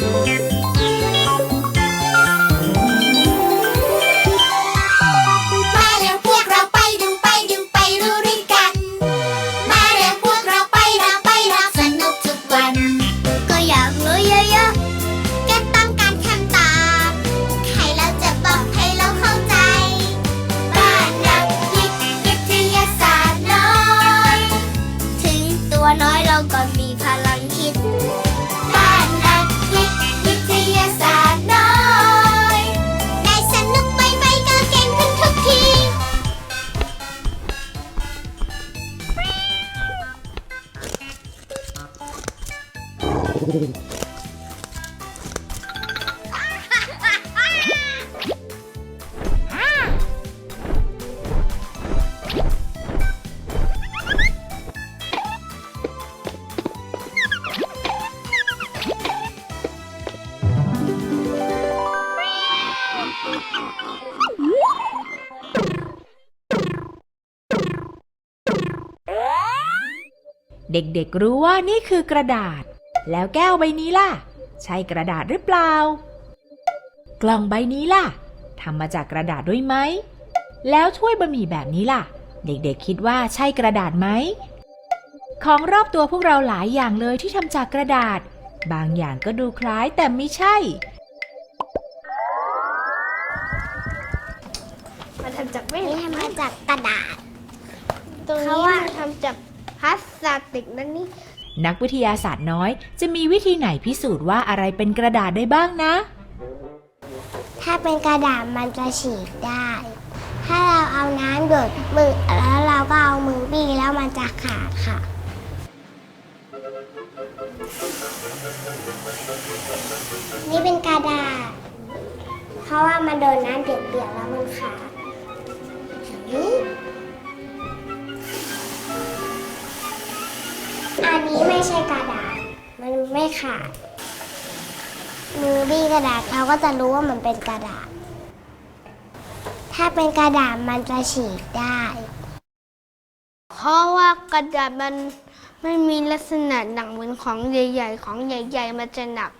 you. เด็กๆรู้ว่านี่คือกระดาษ แล้วแก้วใบนี้ล่ะ ใช่กระดาษหรือเปล่า กล่องใบนี้ล่ะทำมาจากกระดาษด้วยไหม แล้วถ้วยบะหมี่แบบนี้ล่ะ เด็กๆคิดว่าใช่กระดาษไหม ของรอบตัวพวกเราหลายอย่างเลยที่ทำจากกระดาษ บางอย่างก็ดูคล้ายแต่ไม่ใช่มาทำจากไม่นี่ทำมาจากกระดาษ ตรงเขานี้ว่ามันทำจากพลาสติกนั่นนี่ นักวิทยาศาสตร์น้อย จะมีวิธีไหนพิสูจน์ว่าอะไรเป็นกระดาษได้บ้างนะ ถ้าเป็นกระดาษมันจะฉีกได้ ถ้าเราเอาน้ำหยดมือแล้วเราก็เอามือบี้แล้วมันจะขาดค่ะ นี่เป็นกระดาษ เพราะว่ามันโดนน้ำเปียกๆแล้วมันขาดอันนี้ ใช่กระดาษ มันไม่ขาด มือบี้กระดาษเขาก็จะรู้ว่ามันเป็นกระดาษ ถ้าเป็นกระดาษมันจะฉีกได้ เพราะว่ากระดาษมันไม่มีลักษณะหนักเหมือนของใหญ่ ๆ ของใหญ่ ๆ มันจะหนัก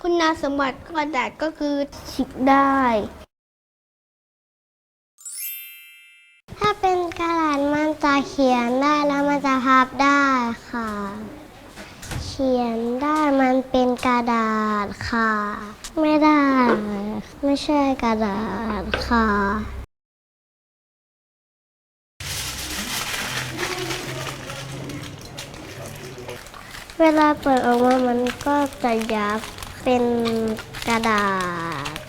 คุณสมบัติกระดาษก็คือฉีกได้ ถ้าเป็นกระดาษมันจะเขียนได้แล้วมันจะพับได้ค่ะ ขียนได้มันเป็นกระดาษค่ะ ไม่ได้ ไม่ใช่กระดาษค่ะเวลาเปิดออกมามันก็จะยับเป็นกระดาษ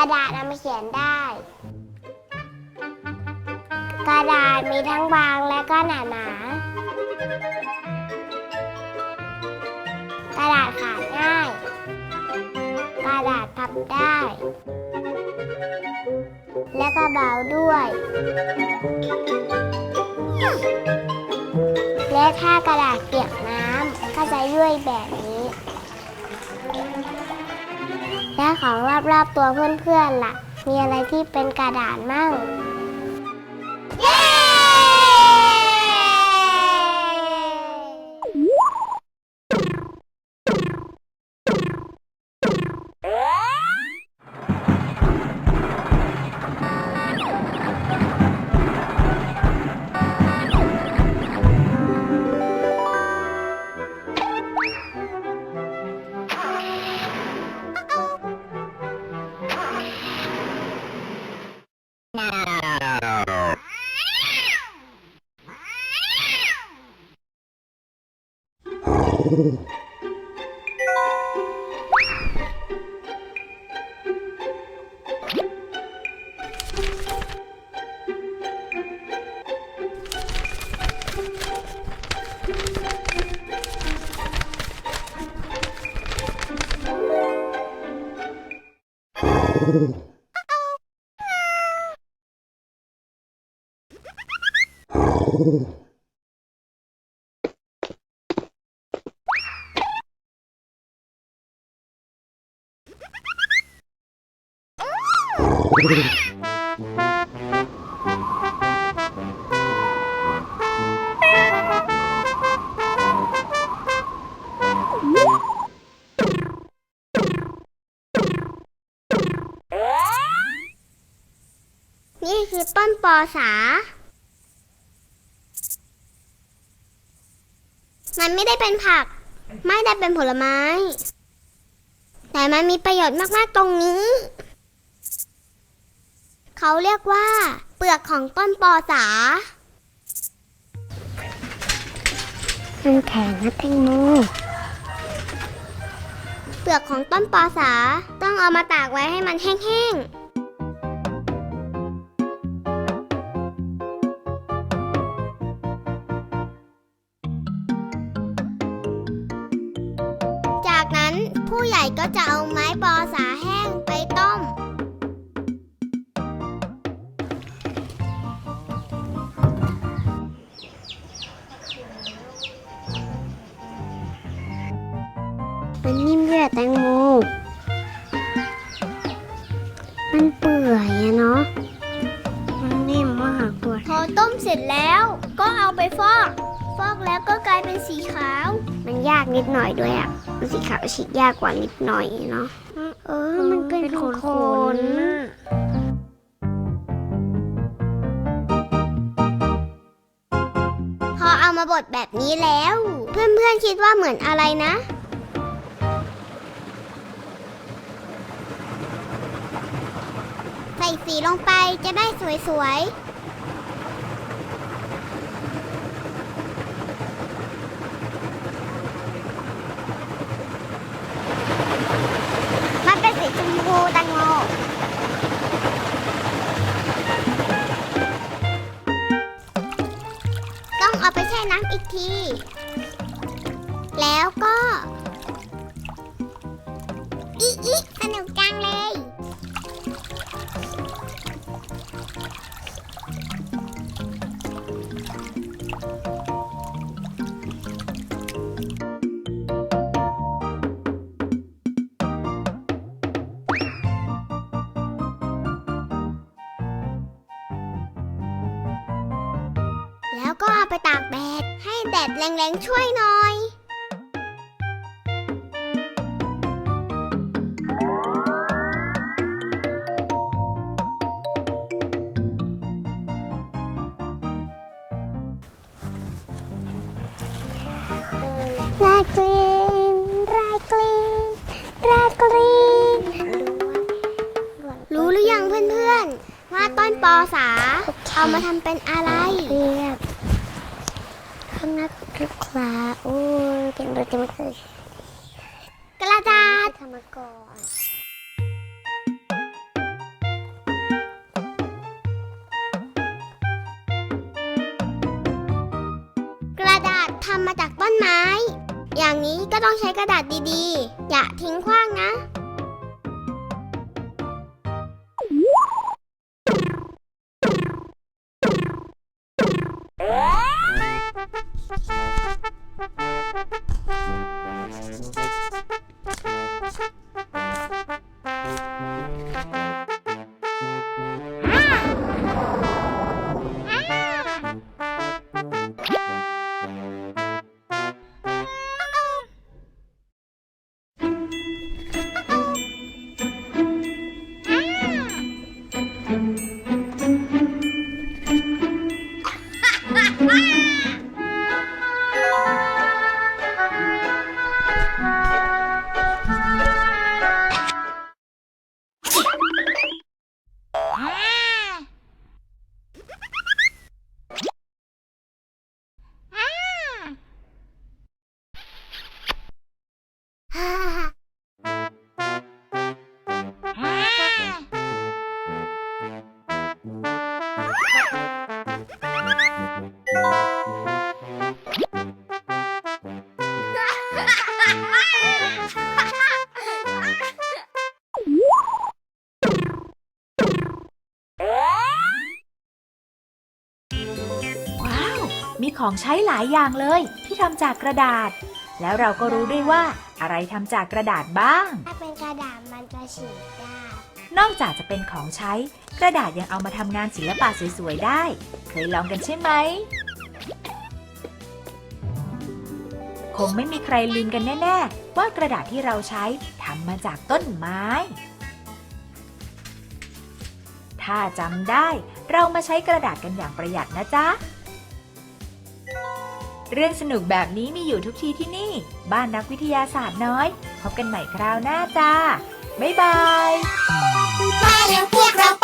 ระดาษนำมาเขียนได้ กระดาษมีทั้งบางและก็หนาหนาๆกระดาษขาดง่าย กระดาษพับได้ และก็เบาด้วย และถ้ากระดาษเปียกน้ำก็จะยุ่ยแบบนี้ และของรอบๆตัวเพื่อนๆล่ะ มีอะไรที่เป็นกระดาษมั่ง ก นี่คือต้นปอสา มันไม่ได้เป็นผัก ไม่ได้เป็นผลไม้ แต่มันมีประโยชน์มาก ๆ ตรงนี้ เขาเรียกว่า เปลือกของต้นปอสามันแข็งนะแตงโมเปลือกของต้นปอสาต้องเอามาตากไว้ให้มันแห้งๆจากนั้นผู้ใหญ่ก็จะเอาไม้ปอสาแห้งไปต้ม แตงโม มันเปื่อยอะเนาะ มันนิ่มมากด้วย พอต้มเสร็จแล้วก็เอาไปฟอก ฟอกแล้วก็กลายเป็นสีขาว มันยากนิดหน่อยด้วยอะมันสีขาวฉีกยากกว่านิดหน่อยเนาะ เออ มันเป็นขนๆน่ะพอเอามาบดแบบนี้แล้ว เพื่อนๆคิดว่าเหมือนอะไรนะ ส่สีลงไปจะได้สวยๆ มันเป็นสีชมพูแตงโมต้องเอาไปแช่น้ำอีกที แล้วก็ แดดแรงๆช่วยหน่อย รากลีนรากลีนรากลีนรู้หรือยังเพื่อนๆ ว่าต้นปอสา เอามาทำเป็นอะไร เรียบข้างหน้า ลูกคลาโอ้ยเป็นรถจะม่เคยกระดาษทำมาก่อนกระดาษทำมาจากต้นไม้ อย่างนี้ก็ต้องใช้กระดาษดีๆ อย่าทิ้งขว้างนะ ของใช้หลายอย่างเลย ที่ทำจากกระดาษ แล้วเราก็รู้ด้วยว่าอะไรทำจากกระดาษบ้าง ถ้าเป็นกระดาษมันจะฉีกได้ นอกจากจะเป็นของใช้ กระดาษยังเอามาทำงานศิลปะสวยๆได้ เคยลองกันใช่ไหม คงไม่มีใครลืมกันแน่ๆ ว่ากระดาษที่เราใช้ทำมาจากต้นไม้ ถ้าจำได้ เรามาใช้กระดาษกันอย่างประหยัดนะจ๊ะ เรื่องสนุกแบบนี้มีอยู่ทุกที่ที่นี่ บ้านนักวิทยาศาสตร์น้อย พบกันใหม่คราวหน้าจ้า บ๊ายบาย มาเร็วพ